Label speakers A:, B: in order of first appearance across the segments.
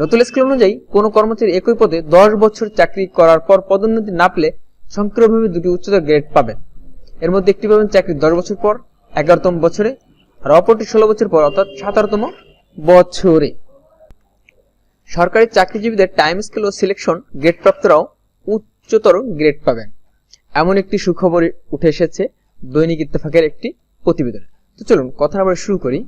A: নতুন স্কেল অনুযায়ী কোনো কর্মচারী একই পদে দশ বছর চাকরি করার পর পদোন্নতি না পেলে সক্রিয়ভাবে দুটি উচ্চতর গ্রেড পাবেন। এর মধ্যে একটি পাবেন চাকরি দশ বছর পর, এগারোতম বছরে, আর অপরটি ষোলো বছর পর, অর্থাৎ সতেরোতম বছরে। সরকারি চাকরিজীবীদের টাইম স্কেল ও সিলেকশন গ্রেড প্রাপ্তরাও উচ্চতর গ্রেড পাবেন। এমন একটি সুখবর উঠে এসেছে দৈনিক ইত্তেফাকের একটি প্রতিবেদনে। তো চলুন, কথা আবার শুরু করি।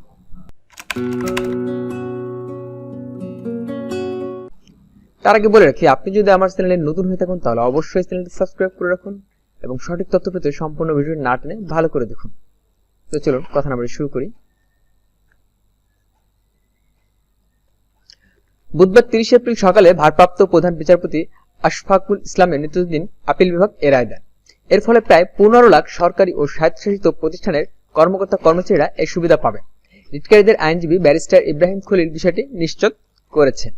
A: তার আগে বলে রাখি, আপনি যদি আমার চ্যানেলে নতুন হয়ে থাকুন, তাহলে অবশ্যই চ্যানেলটি সাবস্ক্রাইব করে রাখুন এবং সঠিক তথ্য পেতে সম্পূর্ণ ভিডিও না টেনে ভালো করে দেখুন। তো চলুন, কথা না শুরু করি। বুধবার তিরিশে এপ্রিল সকালে ভারপ্রাপ্ত প্রধান বিচারপতি আশফাকুল ইসলামের নেতৃত্বাধীন আপিল বিভাগ এ রায় দেন। এর ফলে প্রায় পনেরো লাখ সরকারি ও স্বায়ত্তশাসিত প্রতিষ্ঠানের কর্মকর্তা কর্মচারীরা এই সুবিধা পাবেন। রিটকারীদের আইনজীবী ব্যারিস্টার ইব্রাহিম খলিল বিষয়টি নিশ্চিত করেছেন।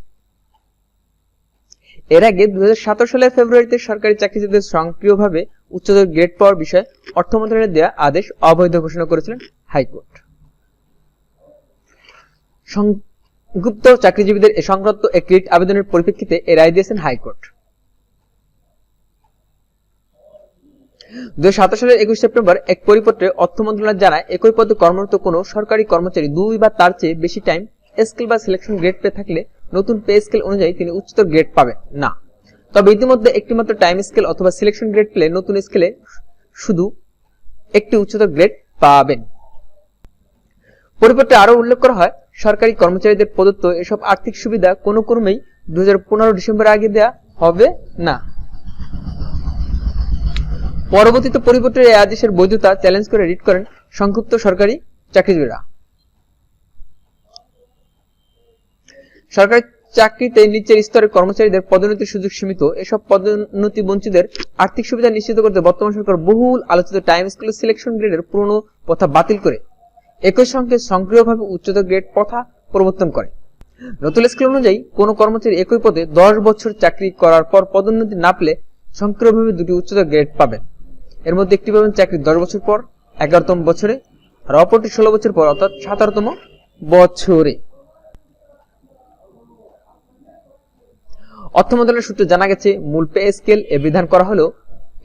A: এর আগে দুই সালের ফেব্রুয়ারিতে সরকারি চাকরিজীবীদের সক্রিয়ভাবে উচ্চতর গ্রেড পাওয়ার বিষয়ে অর্থ মন্ত্রণালয়ের দেওয়া আদেশ অবৈধ ঘোষণা করেছিলেন হাইকোর্ট। সংযুক্ত চাকরিজীবীদের এ সংক্রান্ত এক রিট আবেদনের পরিপ্রেক্ষিতে এ রায় দিয়েছেন হাইকোর্ট। দুই সালের একুশ সেপ্টেম্বর এক পরিপত্রে অর্থ মন্ত্রণালয় জানায়, একই পদে কর্মরত কোনো সরকারি কর্মচারী দুই বা তার চেয়ে বেশি টাইম স্কেল বা সিলেকশন গ্রেড পেয়ে থাকলে নতুন পে স্কেল অনুযায়ী তিনি উচ্চতর গ্রেড পাবেন। না। তবে ইতিমধ্যে একটিমাত্র টাইম স্কেল অথবা সিলেকশন গ্রেড পেলে নতুন স্কেলে শুধু একটি উচ্চতর গ্রেড পাবেন। পরিপত্রে আরও উল্লেখ করা হয়, সরকারি কর্মচারীদের প্রদত্ত এসব আর্থিক সুবিধা কোনো ক্রমেই দুই হাজার পনেরো ডিসেম্বর আগে দেওয়া হবে না। পরবর্তীতে পরিবর্তনের এই আদেশের বৈধতা চ্যালেঞ্জ করে রিট করেন সংক্ষিপ্ত সরকারি চাকরিজীবীরা। সরকারি চাকরিতে নিচের স্তরের কর্মচারীদের পদোন্নতির সুযোগ সীমিত। এসব পদোন্নতি বঞ্চিতদের আর্থিক সুবিধা নিশ্চিত করতে বর্তমান সরকার বহুল আলোচিত টাইম স্কুল সিলেকশন গ্রেডের পুরনো প্রথা বাতিল করে। একই সঙ্গে সক্রিয়ভাবে উচ্চতর গ্রেড প্রথা প্রবর্তন করে। নতুন স্কেল অনুযায়ী কোনো কর্মচারী একই পদে দশ বছর চাকরি করার পর পদোন্নতি না পেলে সক্রিয়ভাবে দুটি উচ্চতর গ্রেড পাবেন। এর মধ্যে একটি পাবেন চাকরি দশ বছর পর, এগারোতম বছরে, আর অপরটি ষোলো বছর পর, অর্থাৎ সতেরোতম বছরে। অর্থ মন্ত্রণালয়ের সূত্রে জানা গেছে, মূল পে স্কেল এ বিধান করা হলেও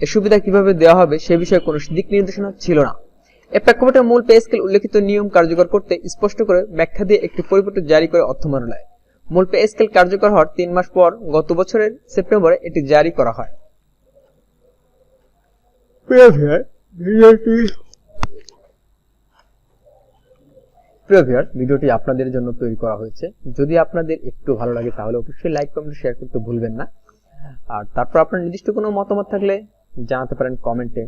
A: এ সুবিধা কীভাবে দেওয়া হবে সে বিষয়ে কোনো দিক নির্দেশনা ছিল না। এ প্রেক্ষাপটে মূল পে স্কেল উল্লেখিত নিয়ম কার্যকর করতে স্পষ্ট করে ব্যাখ্যা দিয়ে একটি পরিপত্র জারি করে অর্থ মন্ত্রণালয়। মূল পে স্কেল কার্যকর হওয়ার তিন মাস পর গত বছরের সেপ্টেম্বরে এটি জারি করা হয়। প্রিয় ভিউয়ার ভিডিওটি আপনাদের জন্য তৈরি করা হয়েছে। যদি আপনাদের একটু ভালো লাগে, তাহলে অবশ্যই লাইক, কমেন্ট শেয়ার করতে ভুলবেন না। আর তারপর আপনার নির্দিষ্ট কোনো মতামত থাকলে জানাতে পারেন কমেন্টে।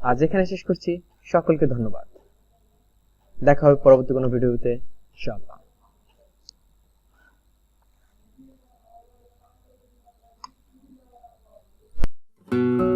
A: আজ এখানে শেষ করছি। সকলকে ধন্যবাদ। দেখা হবে পরবর্তী কোনো ভিডিওতে, ইনশাআল্লাহ।
B: thank you